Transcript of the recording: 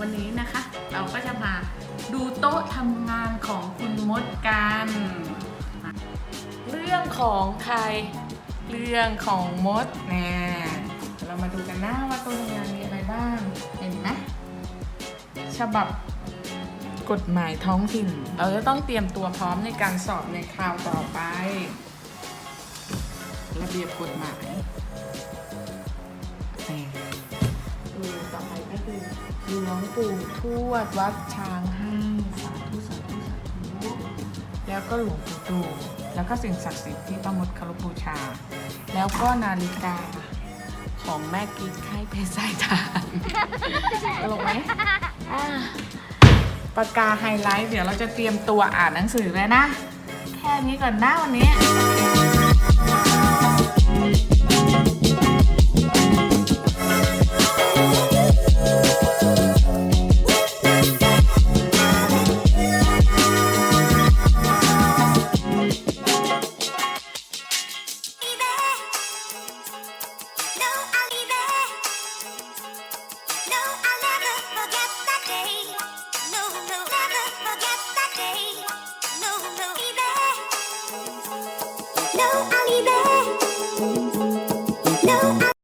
วันนี้นะคะ เราก็จะมาดูโต๊ะทำงานของคุณมดกัน เรื่องของใคร เรื่องของมดแน่เรามาดูกันนะว่าโต๊ะทำงานมีอะไรบ้าง เห็นไหมฉบับกฎหมายท้องถิ่น เราจะต้องเตรียมตัวพร้อมในการสอบในคราวต่อไป ระเบียบกฎหมาย หลวงปู่ทวดวัดช้างให้สาธุสาธุสาธุแล้วก็หลวงปู่ดูแล้วก็สิ่งศักดิ์สิทธิ์ที่ต้องมดคารพบูชา แล้วก็นาฬิกาของแม่กิ๊กให้เพชรสายทานตลกไหมปากกาไฮไลท์เดี๋ยวเราจะเตรียมตัวอ่านหนังสือเลยนะ แค่นี้ก่อนหนะวันนี้ No, I'll leave it.